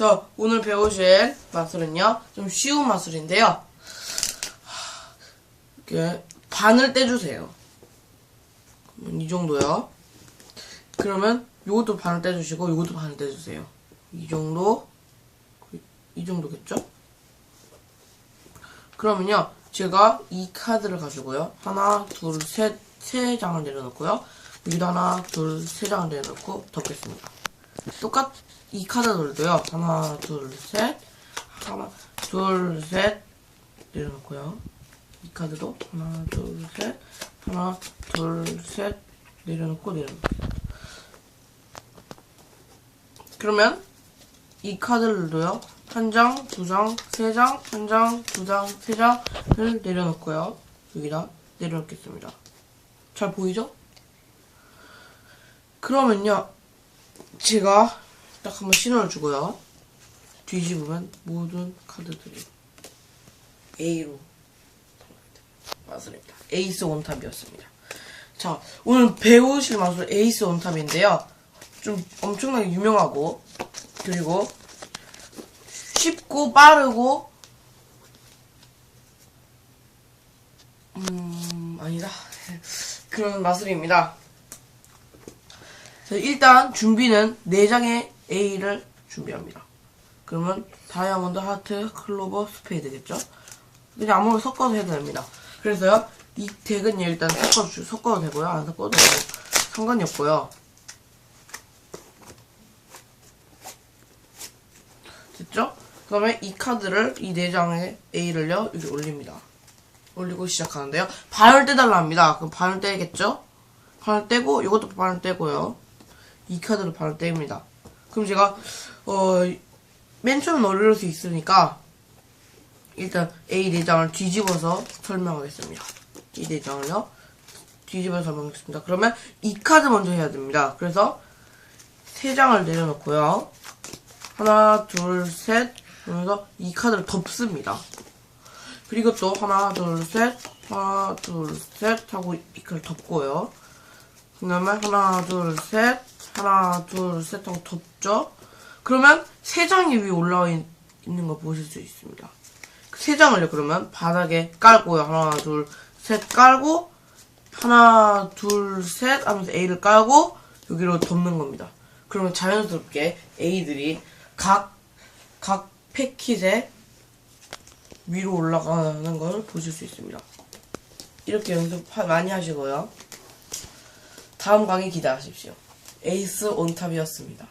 자, 오늘 배우실 마술은요, 좀 쉬운 마술인데요. 이렇게 반을 떼주세요. 이 정도요. 그러면 요것도 반을 떼주시고 요것도 반을 떼주세요. 이 정도, 이 정도겠죠? 그러면요, 제가 이 카드를 가지고요. 하나, 둘, 셋, 세 장을 내려놓고요. 여기다 하나, 둘, 세 장을 내려놓고 덮겠습니다. 똑같, 이 카드들도요. 하나, 둘, 셋, 하나, 둘, 셋, 내려놓고요. 이 카드도 하나, 둘, 셋, 하나, 둘, 셋, 내려놓고 내려놓고. 그러면 이 카드들도요. 한 장, 두 장, 세 장, 한 장, 두 장, 세 장을 내려놓고요. 여기다 내려놓겠습니다. 잘 보이죠? 그러면요. 제가 딱 한번 신호를 주고요. 뒤집으면 모든 카드들이 A로 마술입니다. 에이스 원탑이었습니다. 자, 오늘 배우실 마술 에이스 원탑인데요. 좀 엄청나게 유명하고 그리고 쉽고 빠르고 음 아니다 그런 마술입니다. 자, 일단 준비는 4장의 A를 준비합니다. 그러면 다이아몬드, 하트, 클로버, 스페이드겠죠? 그냥 아무거나 섞어도 해도 됩니다. 그래서요, 이 덱은 일단 섞어, 섞어도 되고요. 안 섞어도 되고 상관이 없고요. 됐죠? 그 다음에 이 카드를, 이 4장의 A를요, 여기 올립니다. 올리고 시작하는데요. 반을 떼달라 합니다. 그럼 반을 떼겠죠? 반을 떼고, 이것도 반을 떼고요. 이 카드로 반을 떼입니다. 그럼 제가, 어, 맨 처음 올릴 수 있으니까, 일단 A 4장을 뒤집어서 설명하겠습니다. 이 4장을요. 뒤집어서 설명하겠습니다. 그러면 이 카드 먼저 해야 됩니다. 그래서 세 장을 내려놓고요. 하나, 둘, 셋 그러면서 이 카드를 덮습니다. 그리고 또 하나, 둘, 셋, 하나, 둘, 셋 하고 이 카드를 덮고요. 그 다음에 하나, 둘, 셋, 하나, 둘, 셋 하고 덮죠. 그러면 세 장이 위에 올라와 있, 있는 거 보실 수 있습니다. 그세 장을요, 그러면 바닥에 깔고요. 하나, 둘, 셋 깔고, 하나, 둘, 셋 하면서 A를 깔고, 여기로 덮는 겁니다. 그러면 자연스럽게 A들이 각, 각 패킷에 위로 올라가는 걸 보실 수 있습니다. 이렇게 연습 하- 많이 하시고요. 다음 강의 기대하십시오. 에이스 온탑이었습니다.